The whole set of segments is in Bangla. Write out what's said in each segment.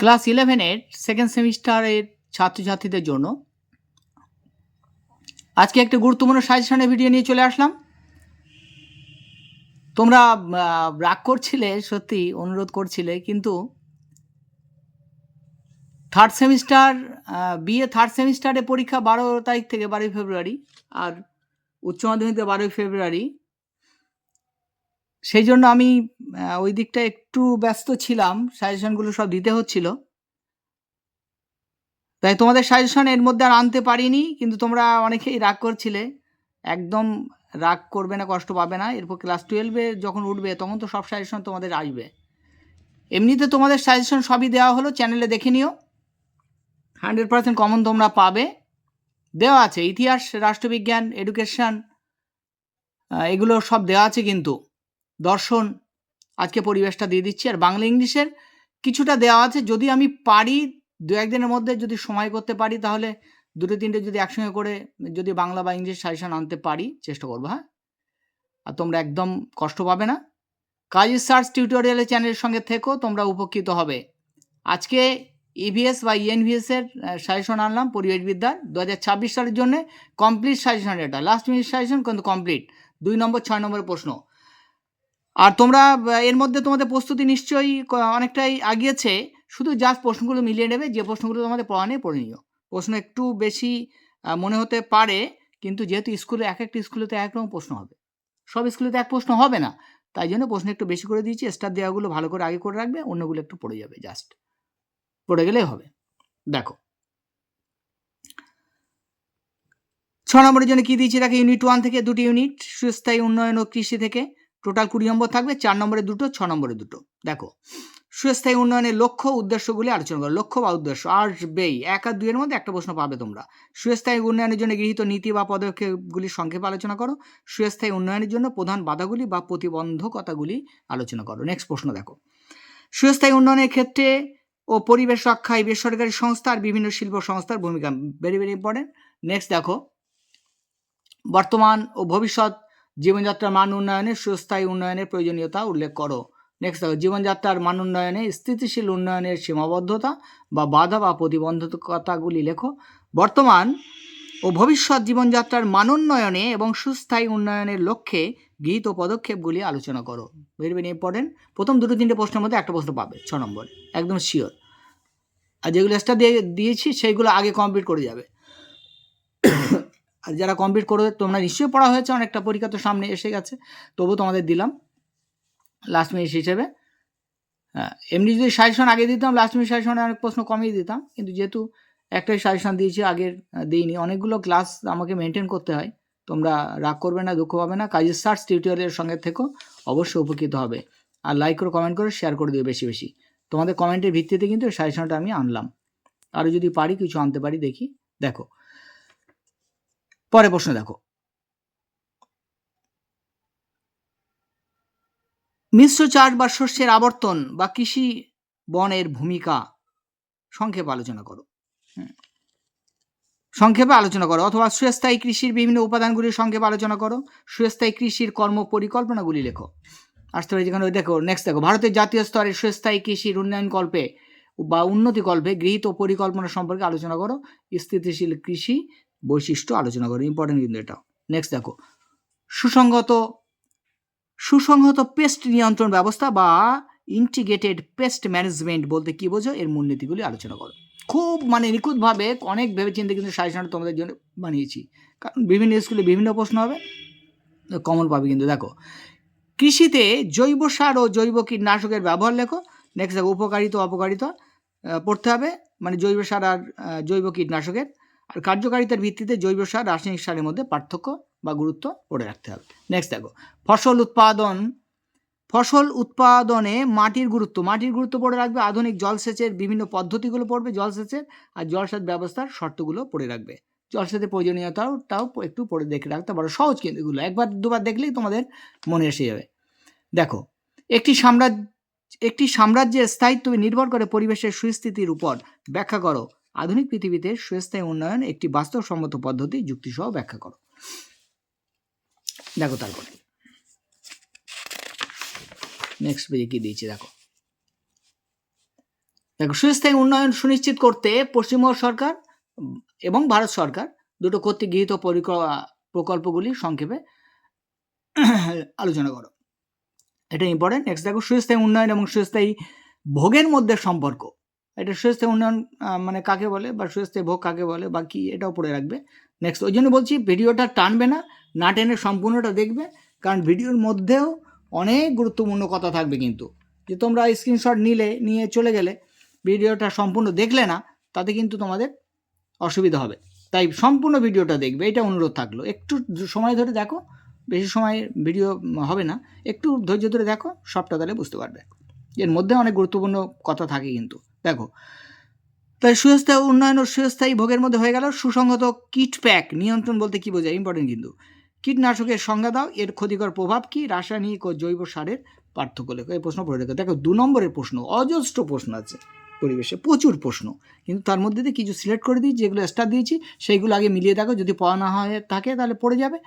ক্লাস ইলেভেনের সেকেন্ড সেমিস্টারের ছাত্রছাত্রীদের জন্য আজকে একটা গুরুত্বপূর্ণ সাজেশনের ভিডিও নিয়ে চলে আসলাম। তোমরা রাগ করছিলে, সত্যি অনুরোধ করছিলে, কিন্তু থার্ড সেমিস্টার বিএ থার্ড সেমিস্টারে পরীক্ষা বারো তারিখ থেকে বারোই ফেব্রুয়ারি আর উচ্চ মাধ্যমিকে বারোই ফেব্রুয়ারি সেই জন্য আমি ওই দিকটা একটু ব্যস্ত ছিলাম। সাজেশনগুলো সব দিতে হচ্ছিল। তাই তোমাদের সাজেশন এর মধ্যে আর আনতে পারিনি, কিন্তু তোমরা অনেকেই রাগ করছিলে। একদম রাগ করবে না, কষ্ট পাবে না। এরপর ক্লাস টুয়েলভে যখন উঠবে, তখন তো সব সাজেশন তোমাদের আসবে। এমনিতে তোমাদের সাজেশন সবই দেওয়া হলো, চ্যানেলে দেখে নিও। হান্ড্রেড পার্সেন্ট কমন তোমরা পাবে। দেওয়া আছে, ইতিহাস, রাষ্ট্রবিজ্ঞান, এডুকেশন এগুলো সব দেওয়া আছে কিন্তু। দর্শন, আজকে পরিবেশটা দিয়ে দিচ্ছি। আর বাংলা ইংলিশের কিছুটা দেওয়া আছে। যদি আমি পারি, দু একদিনের মধ্যে যদি সময় করতে পারি, তাহলে দুটো তিনটে যদি একসঙ্গে করে যদি বাংলা বা ইংলিশ সাজেশন আনতে পারি, চেষ্টা করব হ্যাঁ? আর তোমরা একদম কষ্ট পাবে না। কাজী সার্চ টিউটোরিয়ালের চ্যানেলের সঙ্গে থেকেও তোমরা উপকৃত হবে। আজকে ইভিএস বা ইএনভিএস এর সাজেশন আনলাম পরিবেশবিদ্যার। দু হাজার ছাব্বিশ সালের জন্য কমপ্লিট সাজেশন এটা লাস্ট মিনিট সাজেশন, কিন্তু কমপ্লিট দুই নম্বর, ছয় নম্বরের প্রশ্ন। আর তোমরা এর মধ্যে তোমাদের প্রস্তুতি নিশ্চয়ই অনেকটাই আগিয়েছে। শুধু জাস্ট প্রশ্নগুলো মিলিয়ে নেবে, যে প্রশ্নগুলো তোমাদের পড়া নেই পড়ে নিও। প্রশ্ন একটু বেশি মনে হতে পারে, কিন্তু যেহেতু স্কুলে এক একটা স্কুলে তো এক রকম প্রশ্ন হবে। সব স্কুলে তো এক প্রশ্ন হবে না। তাই জন্য প্রশ্ন একটু বেশি করে দিয়েছি স্টার দেওয়াগুলো ভালো করে আগে করে রাখবে, অন্যগুলো একটু পড়ে যাবে জাস্ট পড়ে গেলেই হবে। দেখো। ছ নম্বরের জন্য কি দিয়েছি? দেখো ইউনিট ওয়ান থেকে দুটি ইউনিট সুস্থায়ী উন্নয়ন ও কৃষি থেকে। টোটাল কুড়ি নম্বর থাকবে, চার নম্বরে দুটো, ছ নম্বরে দুটো। দেখো, সুস্থায়ী উন্নয়নের লক্ষ্য, উদ্দেশ্যগুলি আলোচনা করো। লক্ষ্য বা উদ্দেশ্য আর বেই এক আর দুইয়ের মধ্যে একটা প্রশ্ন পাবে তোমরা। সুস্থায়ী উন্নয়নের জন্য গৃহীত নীতি বা পদক্ষেপগুলি সংক্ষেপে আলোচনা করো। সুস্থায়ী উন্নয়নের জন্য প্রধান বাধাগুলি বা প্রতিবন্ধকতাগুলি আলোচনা করো। নেক্সট প্রশ্ন দেখো। সুস্থায়ী উন্নয়নের ক্ষেত্রে ও পরিবেশ রক্ষায় বেসরকারি সংস্থা আর বিভিন্ন শিল্প সংস্থার ভূমিকা ভেরি ভেরি ইম্পর্টেন্ট নেক্সট দেখো, বর্তমান ও ভবিষ্যৎ জীবনযাত্রার মান উন্নয়নে সুস্থায়ী উন্নয়নের প্রয়োজনীয়তা উল্লেখ করো। নেক্সট দেখো, জীবনযাত্রার মান উন্নয়নে স্থিতিশীল উন্নয়নের সীমাবদ্ধতা বা বাধা বা প্রতিবন্ধকতাগুলি লেখো। বর্তমান ও ভবিষ্যৎ জীবনযাত্রার মানোন্নয়নে এবং সুস্থায়ী উন্নয়নের লক্ষ্যে গৃহীত পদক্ষেপগুলি আলোচনা করো। ভেরি ভেরি ইম্পর্টেন্ট প্রথম দুটো তিনটে প্রশ্নের মধ্যে একটা প্রশ্ন পাবে, ছ নম্বর। একদম শিওর আর যেগুলো এক্সট্রা দিয়ে দিয়েছি, সেইগুলো আগে কমপ্লিট করে যাবে। আর যারা কমপ্লিট করবে, তোমরা নিশ্চয়ই পড়া হয়েছে, অনেকটা পরীক্ষা তো সামনে এসে গেছে। তবু তোমাদের দিলাম লাস্ট মিনিট হিসেবে। হ্যাঁ এমনি যদি সাজেশন আগে দিতাম লাস্ট মিনিট সাজেশনে অনেক প্রশ্ন কমিয়ে দিতাম, কিন্তু যেহেতু একটাই সাজেশন দিয়েছি, আগের দিইনি। অনেকগুলো ক্লাস আমাকে মেনটেন করতে হয়। তোমরা রাগ করবে না, দুঃখ পাবে না। কাজের সার্চ টিউটোরিয়ালের সঙ্গে থেকেও অবশ্যই উপকৃত হবে। আর লাইক করে কমেন্ট করে শেয়ার করে দিও বেশি বেশি। তোমাদের কমেন্টের ভিত্তিতে কিন্তু সাজেশনটা আমি আনলাম। আরও যদি পারি, কিছু আনতে পারি, দেখি। দেখো পরে প্রশ্ন দেখো। মিশ্র চাষ বা শস্যের আবর্তন বা কৃষি বনের ভূমিকা সংক্ষেপে আলোচনা করো। সংক্ষেপে আলোচনা করো অথবা সুস্থায়ী কৃষির বিভিন্ন উপাদানগুলির সংক্ষেপে আলোচনা করো। সুস্থায়ী কৃষির কর্ম পরিকল্পনাগুলি লেখো। আসতে পারে যেখানে দেখো নেক্সট দেখো, ভারতের জাতীয় স্তরে সুস্থায়ী কৃষির উন্নয়ন কল্পে বা উন্নতি কল্পে গৃহীত পরিকল্পনা সম্পর্কে আলোচনা করো। স্থিতিশীল কৃষি বৈশিষ্ট্য আলোচনা করো ইম্পর্টেন্ট কিন্তু এটা নেক্সট দেখো সুসংগত সুসংহত পেস্ট নিয়ন্ত্রণ ব্যবস্থা বা ইন্টিগ্রেটেড পেস্ট ম্যানেজমেন্ট বলতে কি বোঝো? এর মূলনীতিগুলি আলোচনা করো। খুব মানে নিখুঁতভাবে অনেক ভেবে চিন্তে কিন্তু সাজেশন তোমাদের জন্য বানিয়েছি। কারণ বিভিন্ন স্কুলে বিভিন্ন প্রশ্ন হবে কমন পাবে কিন্তু। দেখো, কৃষিতে জৈব সার ও জৈব কীটনাশকের ব্যবহার লেখো। নেক্সট দেখো, উপকারিতা, অপকারিতা পড়তে হবে। মানে জৈব সার আর জৈব কীটনাশকের আর কার্যকারিতার ভিত্তিতে জৈব সার, রাসায়নিক সারের মধ্যে পার্থক্য বা গুরুত্ব পড়ে রাখতে হবে। নেক্সট দেখো, ফসল উৎপাদন। ফসল উৎপাদনে মাটির গুরুত্ব মাটির গুরুত্ব পড়ে রাখবে, আধুনিক জলসেচের বিভিন্ন পদ্ধতিগুলো পড়বে জলসেচের, আর জলসেচ ব্যবস্থার শর্তগুলো পড়ে রাখবে। জলসেচের প্রয়োজনীয়তাও তাও একটু পড়ে দেখে রাখতে পারো, সহজ কিন্তু এগুলো। একবার দুবার দেখলেই তোমাদের মনে এসে যাবে। দেখো, একটি সাম্রাজ্য, একটি সাম্রাজ্যের স্থায়িত্ব নির্ভর করে পরিবেশের সুস্থিতির উপর। ব্যাখ্যা করো আধুনিক পৃথিবীতে সুস্থায়ী উন্নয়ন একটি বাস্তবসম্মত পদ্ধতি, যুক্তিসহ ব্যাখ্যা করো। দেখো তারপরে। নেক্সট পেজে কি দিয়েছি, দেখো। দেখো, সুস্থায়ী উন্নয়ন সুনিশ্চিত করতে পশ্চিমবঙ্গ সরকার এবং ভারত সরকার দুটো কর্তৃক গৃহীত পরিক- প্রকল্পগুলি সংক্ষেপে আলোচনা করো। এটা ইম্পর্টেন্ট নেক্সট দেখো, সুস্থায়ী উন্নয়ন এবং সুস্থায়ী ভোগের মধ্যে সম্পর্ক। এটা সুস্থায়ী উন্নয়ন মানে কাকে বলে বা সুস্থায়ী ভোগ কাকে বলে বা কি এটাও পড়ে রাখবে। নেক্সট ওই জন্য বলছি ভিডিওটা টানবে না না টেনে সম্পূর্ণটা দেখবে, কারণ ভিডিওর মধ্যেও অনেক গুরুত্বপূর্ণ কথা থাকবে কিন্তু। যে তোমরা স্ক্রিনশট নিলে, নিয়ে চলে গেলে, ভিডিওটা সম্পূর্ণ দেখলে না, তাতে কিন্তু তোমাদের অসুবিধা হবে। তাই সম্পূর্ণ ভিডিওটা দেখবে, এটা অনুরোধ থাকল। একটু সময় ধরে দেখো, বেশি সময় ভিডিও হবে না, একটু ধৈর্য ধরে দেখো, সবটা তাহলে বুঝতে পারবে। এর মধ্যে অনেক গুরুত্বপূর্ণ কথা থাকে কিন্তু। দেখো। তাই সুস্থায়ী উন্নয়ন ও সুস্থায়ী ভোগের মধ্যে হয়ে গেল সুসংগত কিট প্যাক। নিয়ন্ত্রণ বলতে কি বোঝায়? ইম্পর্টেন্ট কিন্তু। কীটনাশকের সংজ্ঞা দাও, এর ক্ষতিকর প্রভাব কি? রাসায়নিক ও জৈব সারের পার্থক্য লেখো। এই প্রশ্ন পড়ে রেখো। দেখো, দু নম্বরের প্রশ্ন, অজস্র প্রশ্ন আছে পরিবেশে, প্রচুর প্রশ্ন। কিন্তু তার মধ্যে দিয়ে কিছু সিলেক্ট করে দিই, যেগুলো স্টার দিয়েছি, সেইগুলো আগে মিলিয়ে দেখো। যদি পড়া না হয়ে থাকে, তাহলে পড়ে যাবে।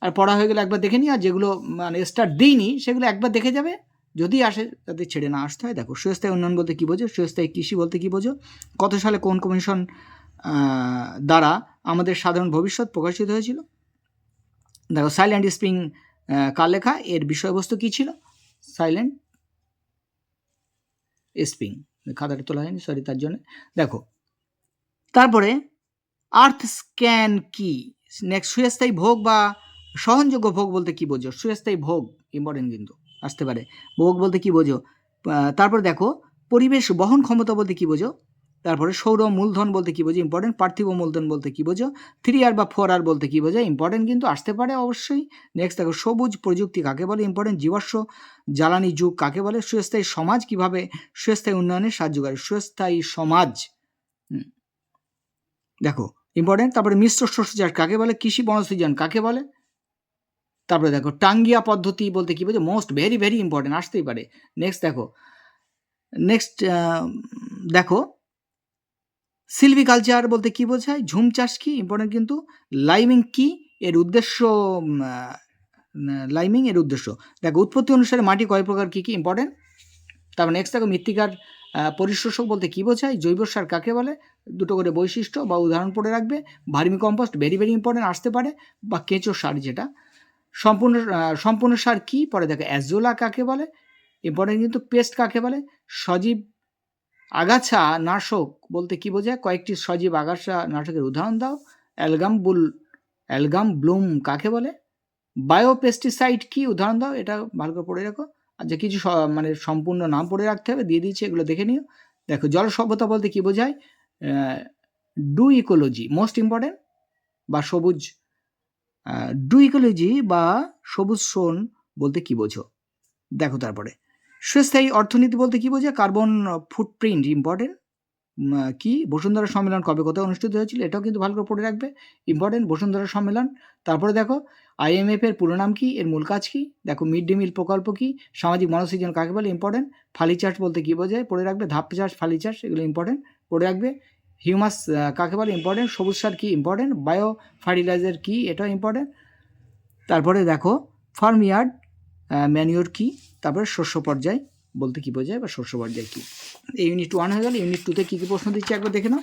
আর পড়া হয়ে গেলে একবার দেখে নিই, আর যেগুলো মানে স্টার দিইনি, সেগুলো একবার দেখে যাবে। যদি আসে, তাদের ছেড়ে না আসতে হয়। দেখো সুস্থায়ী উন্নয়ন বলতে কী বোঝো? সুস্থায়ী কৃষি বলতে কী বোঝো? কত সালে কোন কমিশন দ্বারা আমাদের সাধারণ ভবিষ্যৎ প্রকাশিত হয়েছিল? দেখো সাইলেন্ট স্প্রিং কার লেখা? এর বিষয়বস্তু কী ছিল? সাইলেন্ট স্প্রিং খাতাটা তোলা হয়নি সরি তার জন্য। দেখো, তারপরে আর্থ স্ক্যান কি? নেক্সট সুস্থায়ী ভোগ বা সহনযোগ্য ভোগ বলতে কি বোঝো? সুস্থায়ী ভোগ ইম্পর্টেন্ট কিন্তু। আসতে পারে। ভোগ বলতে কি বোঝো? তারপর দেখো, পরিবেশ বহন ক্ষমতা বলতে কি বোঝো? তারপরে সৌর মূলধন বলতে কি বোঝো? ইম্পর্টেন্ট পার্থিব মূলধন বলতে কি বোঝো? থ্রি আর বা ফোর আর বলতে কি বোঝো? ইম্পর্টেন্ট কিন্তু আসতে পারে অবশ্যই। নেক্সট দেখো, সবুজ প্রযুক্তি কাকে বলে? ইম্পর্টেন্ট জীবাশ্ম জ্বালানি যুগ কাকে বলে? সুস্থায়ী সমাজ কীভাবে? সুস্থায়ী উন্নয়নে সাহায্য করে। সুস্থায়ী সমাজ। দেখো ইম্পর্টেন্ট তারপরে মিশ্র শস্য চাষ কাকে বলে? কৃষি বনসৃজন কাকে বলে? তারপরে দেখো, টাঙ্গিয়া পদ্ধতি বলতে কি বোঝো? মোস্ট ভেরি ভেরি ইম্পর্টেন্ট আসতেই পারে। নেক্সট দেখো নেক্সট দেখো সিলভিকালচার বলতে কি বোঝায়? ঝুম চাষ কি? ইম্পর্টেন্ট কিন্তু লাইমিং কি? এর উদ্দেশ্য লাইমিং এর উদ্দেশ্য। দেখো, উৎপত্তি অনুসারে মাটি কয় প্রকার, কী কী ইম্পর্টেন্ট তারপর নেক্সট দেখো, মৃত্তিকার পরিশোষক বলতে কী বোঝায়? জৈব সার কাকে বলে? দুটো করে বৈশিষ্ট্য বা উদাহরণ পড়ে রাখবে। Vermi compost very very important আসতে পারে। বা কেঁচো সার যেটা। সম্পূর্ণ সম্পূর্ণ সার কী? পরে দেখো, অ্যাজোলা কাকে বলে? এরপরে কিন্তু পেস্ট কাকে বলে? সজীব আগাছা নাশক বলতে কি বোঝায়? কয়েকটি সজীব আগাছা নাশকের উদাহরণ দাও। অ্যালগাম বুল, অ্যালগাম ব্লুম কাকে বলে? বায়োপেস্টিসাইড কি? উদাহরণ দাও, এটা ভালো করে পড়ে রাখো। আর যে কিছু মানে সম্পূর্ণ নাম পড়ে রাখতে হবে, দিয়ে দিয়েছি, এগুলো দেখে নিও। দেখো, জল সভ্যতা বলতে কি বোঝায়? ডু ইকোলজি, মোস্ট ইম্পর্টেন্ট, বা সবুজ ডু ইকোলজি বা সবুজ শোন বলতে কি বোঝো? দেখো তারপরে। সুস্থায়ী অর্থনীতি বলতে কি বোঝে কার্বন ফুটপ্রিন্ট ইম্পর্টেন্ট। কি? বসুন্ধরা সম্মেলন কবে কোথায় অনুষ্ঠিত হয়েছিল? এটাও কিন্তু ভালো করে পড়ে রাখবে। ইম্পর্টেন্ট, বসুন্ধরা সম্মেলন। তারপরে দেখো আইএমএফ এর পুরো নাম কি? এর মূল কাজ কি? দেখো, মিড ডে মিল প্রকল্প কি? সামাজিক মনসৃজন কাকে বলে? ইম্পর্টেন্ট। ফালি চাষ বলতে কি বোঝায়? পড়ে রাখবে। ধাপ চাষ ফালি চাষ এগুলো ইম্পর্টেন্ট। পড়ে রাখবে। হিউমাস কাকে বলে ইম্পর্টেন্ট সবুজ সার কী ইম্পর্টেন্ট বায়ো ফার্টিলাইজার কী? এটা ইম্পর্টেন্ট তারপরে দেখো ফার্মিয়ার্ড ম্যানিওর কী? তারপরে শস্য পর্যায় বলতে কী বোঝায় বা শস্য পর্যায় কী? এই ইউনিট ওয়ান হয়ে গেল ইউনিট টুতে কী কী প্রশ্ন দিচ্ছি একবার দেখে নাও।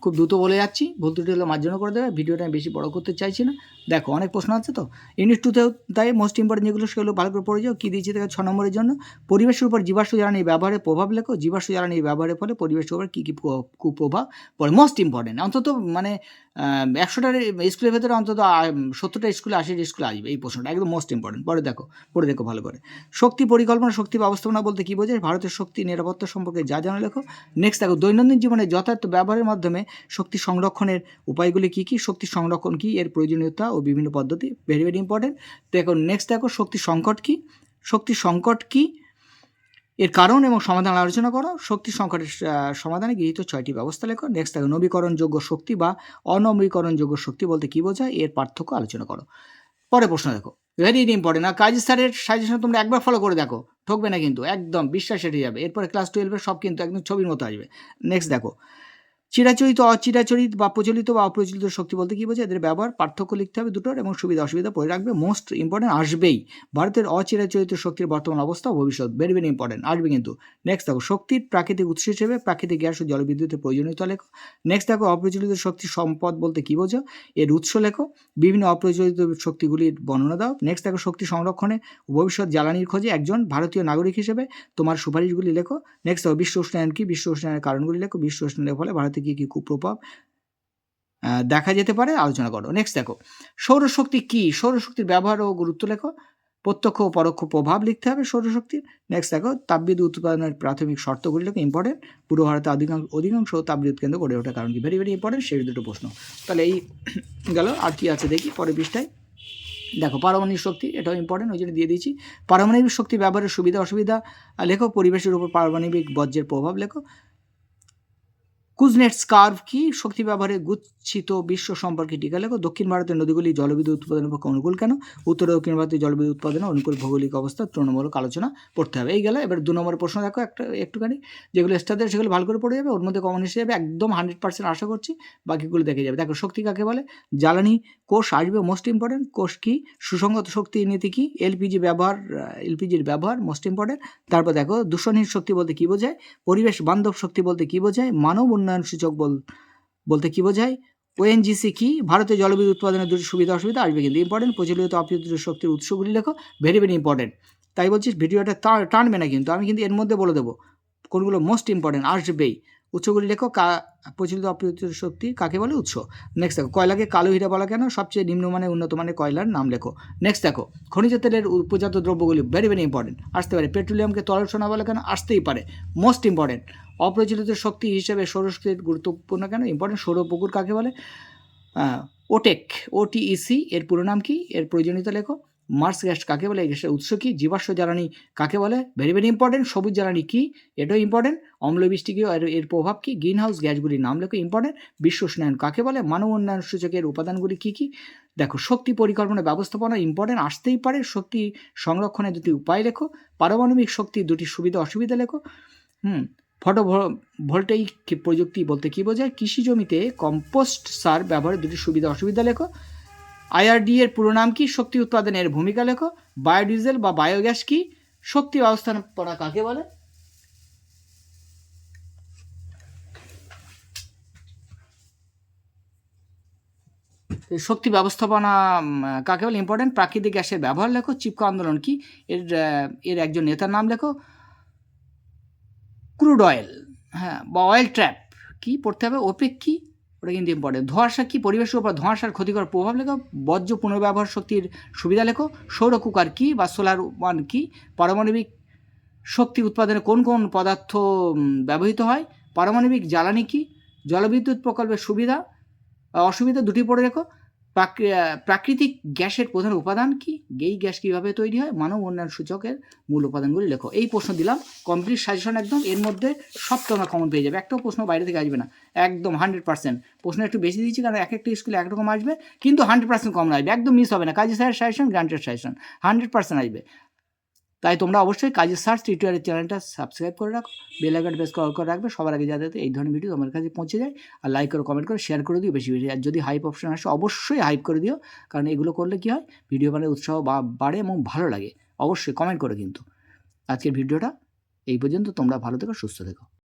খুব দ্রুত বলে যাচ্ছি। ভুল ত্রুটি হলে মার্জনা করে দেবে। ভিডিওটা আমি বেশি বড় করতে চাইছি না। দেখো, অনেক প্রশ্ন আছে তো। ইউনিট টুতেও তাই মোস্ট ইম্পর্টেন্ট যেগুলো সেগুলো ভালো করে পড়ে যাও। কী দিয়েছি দেখো ছ নম্বরের জন্য। পরিবেশের উপর জীবাশ্ম জ্বালানি ব্যবহারের প্রভাব লেখো। জীবাশ্ম জ্বালানি ব্যবহারের ফলে পরিবেশের উপর কী কী কু- কুপ্রভাব পড়ে? মোস্ট ইম্পর্টেন্ট অন্তত মানে একশোটার স্কুলের ভেতরে অন্তত সত্তরটা স্কুলে, আশিটা স্কুলে আসবে এই প্রশ্নটা। একদম মোস্ট ইম্পর্টেন্ট পরে দেখো, পড়ে দেখো ভালো করে। শক্তি পরিকল্পনা, শক্তি ব্যবস্থাপনা বলতে কী বোঝায়? ভারতের শক্তি নিরাপত্তা সম্পর্কে যা জানা লেখো। নেক্সট দেখো, দৈনন্দিন জীবনে যথার্থ ব্যবহারের মাধ্যমে শক্তি সংরক্ষণের উপায়গুলি কী কী? শক্তি সংরক্ষণ কী? এর প্রয়োজনীয়তা ও বিভিন্ন পদ্ধতি ভেরি ভেরি ইম্পর্টেন্ট দেখো নেক্সট দেখো শক্তি সংকট কী? শক্তি সংকট কী? এর কারণ এবং সমাধান আলোচনা করো। শক্তি সংকটের সমাধানে গৃহীত ছয়টি ব্যবস্থা লেখো। নেক্সট দেখো নবীকরণযোগ্য শক্তি বা অনবীকরণযোগ্য শক্তি বলতে কী বোঝায়? এর পার্থক্য আলোচনা করো। পরে প্রশ্ন দেখো ভেরি ইম্পর্টেন্ট আর কাজী স্যারের সাজেশন তোমরা একবার ফলো করে দেখো। ঠকবে না কিন্তু, একদম বিশ্বাস এটে যাবে। এরপরে ক্লাস টুয়েলভের সব কিন্তু একদম ছবির মতো আসবে। নেক্সট দেখো চিরাচরিত, অচিরাচরিত বা প্রচলিত বা অপ্রচলিত শক্তি বলতে কি বোঝায়? এদের ব্যবহার, পার্থক্য লিখতে হবে দুটোর এবং সুবিধা, অসুবিধা পড়ে রাখবে। মোস্ট ইম্পর্টেন্ট আসবেই। ভারতের অচিরাচরিত শক্তির বর্তমান অবস্থা ভবিষ্যৎ ভেরি ভেরি ইম্পর্টেন্ট আসবে কিন্তু। নেক্সট দেখো, শক্তির প্রাকৃতিক উৎস হিসেবে প্রাকৃতিক গ্যাস ও জলবিদ্যুতের প্রয়োজনীয়তা লেখো। নেক্সট দেখো, অপ্রচলিত শক্তি সম্পদ বলতে কি বোঝো? এর উৎস লেখো। বিভিন্ন অপ্রচলিত শক্তিগুলির বর্ণনা দাও। নেক্সট দেখো, শক্তি সংরক্ষণে ভবিষ্যৎ জ্বালানির খোঁজে একজন ভারতীয় নাগরিক হিসেবে তোমার সুপারিশগুলি লেখো। নেক্সট দেখো, বিশ্ব উষ্ণায়ন কি? বিশ্ব উষ্ণায়নের কারণগুলি লেখো। বিশ্ব উষ্ণায়নের ফলে ভারতে কী কী কুপ্রভাব? দেখা যেতে পারে, আলোচনা করো। নেক্সট দেখো, সৌরশক্তি কি? সৌরশক্তির ব্যবহার ও গুরুত্ব লেখো। প্রত্যক্ষ ও পরোক্ষ প্রভাব লিখতে হবে সৌরশক্তির। নেক্সট দেখো, তাপবিদ্যুৎ উৎপাদনের প্রাথমিক শর্তগুলি লেখো ইম্পর্টেন্ট পূর্ব ভারতে অধিকাংশ অধিকাংশ তাপবিদ্যুৎ কেন্দ্র গড়ে ওঠার কারণ কি? ভেরি ভেরি ইম্পর্টেন্ট সেই দুটো প্রশ্ন। তাহলে এই গেল, আর কি আছে দেখি, পরের পৃষ্ঠায়। দেখো, পারমাণবিক শক্তি, এটাও ইম্পর্টেন্ট ওই জন্য দিয়ে দিয়েছি। পারমাণবিক শক্তি ব্যবহারের সুবিধা, অসুবিধা, লেখো, পরিবেশের উপর পারমাণবিক বর্জ্যের প্রভাব লেখো। কুজনেটস কার্ভ কি? শক্তি ব্যবহারে গুচ্ছিত বিশ্ব সম্পর্কে টিকা লেখো। দক্ষিণ ভারতের নদীগুলি জলবিদ্যুৎ উৎপাদনের পক্ষে অনুকূল কেন? উত্তর দক্ষিণ ভারতের জলবিদ্যুৎ উৎপাদনে অনুকূল ভৌগোলিক অবস্থা তুলনামূলক আলোচনা পড়তে হবে। এই গেল, এবার দু নম্বরের প্রশ্ন দেখো একটা, একটুখানি। যেগুলো স্টারদের সেগুলো ভালো করে পড়ে যাবে, ওর মধ্যে কমন এসে যাবে একদম হান্ড্রেড পার্সেন্ট আশা করছি, বাকিগুলো দেখে যাবে। দেখো, শক্তি কাকে বলে? জ্বালানি কোষ আসবে মোস্ট ইম্পর্টেন্ট কোষ কি? সুসংগত শক্তি নীতি কি? এলপিজি ব্যবহার এলপিজির ব্যবহার মোস্ট ইম্পর্টেন্ট তারপর দেখো, দূষণহীন শক্তি বলতে কী বোঝায়? পরিবেশ বান্ধব শক্তি বলতে কী বোঝায়? মানব উন্নয়ন সূচক বল, বলতে কী বোঝায়? ওএনজিসি কি? ভারতে জলবিদ্যুৎ উৎপাদনের দুটি সুবিধা অসুবিধা আসবে কিন্তু ইম্পর্টেন্ট প্রচলিত অপ্রচলিত শক্তির উৎসগুলি লেখো ভেরি ভেরি ইম্পর্টেন্ট তাই বলছিস ভিডিওটা টানবে না কিন্তু, আমি কিন্তু এর মধ্যে বলে দেবো, কোনগুলো মোস্ট ইম্পর্টেন্ট আসবেই। উৎসগুলি লেখো, কা, প্রচলিত অপ্রচলিত শক্তি কাকে বলে? উৎস। নেক্সট দেখো কয়লাকে কালো হীরা বলা কেন? সবচেয়ে নিম্নমানের উন্নত মানের কয়লার নাম লেখো। নেক্সট দেখো, খনিজ তেলের উপজাত দ্রব্যগুলি ভেরি ভেরি ইম্পর্টেন্ট আসতে পারে পেট্রোলিয়ামকে তরল সোনা বলে কেন? আসতেই পারে। মোস্ট ইম্পর্টেন্ট অপ্রচলিত শক্তি হিসেবে সৌরশক্তির গুরুত্বপূর্ণ কেন? ইম্পর্টেন্ট সৌর পুকুর কাকে বলে? ওটেক ওটিইসি এর পুরো নাম কি? এর প্রয়োজনীয়তা লেখো। মার্স গ্যাস কাকে বলে? এই গ্যাসের উৎস কি? জীবাশ্ম জ্বালানি কাকে বলে? ভেরি ভেরি ইম্পর্টেন্ট সবুজ জ্বালানি কী? এটাও ইম্পর্টেন্ট অম্ল বৃষ্টি কি এর এর প্রভাব কী? গ্রিন হাউস গ্যাসগুলির নাম লেখো ইম্পর্টেন্ট বিশ্ব উষ্ণায়ন কাকে বলে? মানব উন্নয়ন সূচকের উপাদানগুলি কী কী? দেখো, শক্তি পরিকল্পনা ব্যবস্থাপনা ইম্পর্টেন্ট আসতেই পারে। শক্তি সংরক্ষণের দুটি উপায় লেখো। পারমাণবিক শক্তির দুটি সুবিধা অসুবিধা লেখো। হুম ফটো ভোল্টেইক প্রযুক্তি বলতে কী বোঝায়? কৃষি জমিতে কম্পোস্ট সার ব্যবহারের দুটি সুবিধা অসুবিধা লেখো। আইআরডি এর পুরো নাম কি? শক্তি উৎপাদনের ভূমিকা লেখো। বায়োডিজেল বা বায়োগ্যাস কি? শক্তি ব্যবস্থাপনা কাকে বলে? শক্তি ব্যবস্থাপনা কাকে বলে? ইম্পর্টেন্ট প্রাকৃতিক গ্যাসের ব্যবহার লেখো। চিপকো আন্দোলন কি? এর এর একজন নেতার নাম লেখো। Crude oil. হ্যাঁ বা অয়েল ট্র্যাপ কি? পড়তে হবে। ওপেক কি? ওটা কিন্তু ইম্পর্টেন্ট ধোঁয়াশা কি পরিবেশের উপর ধোঁয়াশার ক্ষতিকর প্রভাব লেখো? বর্জ্য পুনর্ব্যবহার শক্তির সুবিধা লেখো? সৌর কুকার কী বা সোলার ওয়ান কী? পারমাণবিক শক্তি উৎপাদনে কোন কোন পদার্থ ব্যবহৃত হয়? পারমাণবিক জ্বালানি কী? জলবিদ্যুৎ প্রকল্পের সুবিধা, অসুবিধা দুটি পড়ে রেখো প্রাকৃতিক গ্যাসের প্রধান উপাদান কি? এই গ্যাস কীভাবে তৈরি হয়? মানব উন্নয়ন সূচকের মূল উপাদানগুলি লেখো। এই প্রশ্ন দিলাম। কমপ্লিট সাজেশন একদম। এর মধ্যে সব তোমরা কমন পেয়ে যাবে। একটাও প্রশ্ন বাইরে থেকে আসবে না। একদম হান্ড্রেড পার্সেন্ট প্রশ্ন একটু বেশি দিচ্ছি কারণ এক একটা স্কুলে একরকম আসবে, কিন্তু হান্ড্রেড পার্সেন্ট কম আসবে। একদম মিস হবে না। কাজী স্যারের suggestion granted suggestion hundred percent আসবে। তাই তোমরা অবশ্যই কাজের সার্চ টিউটোরিয়াল চ্যানেলটা সাবস্ক্রাইব করে রাখো বেল আইকন কল করে রাখবে, সবার আগে যাতে এই ধরনের ভিডিও তোমার কাছে পৌঁছে যায়। আর লাইক করে কমেন্ট করে শেয়ার করে দিও বেশি বেশি। আর যদি হাইপ অপশন আসে, অবশ্যই হাইপ করে দিও, কারণ এগুলো করলে কী হয়? ভিডিও বানানোর উৎসাহ বাড়ে এবং ভালো লাগে। অবশ্যই কমেন্ট করে কিন্তু। আজকের ভিডিওটা এই পর্যন্ত। তোমরা ভালো থেকো, সুস্থ থেকো।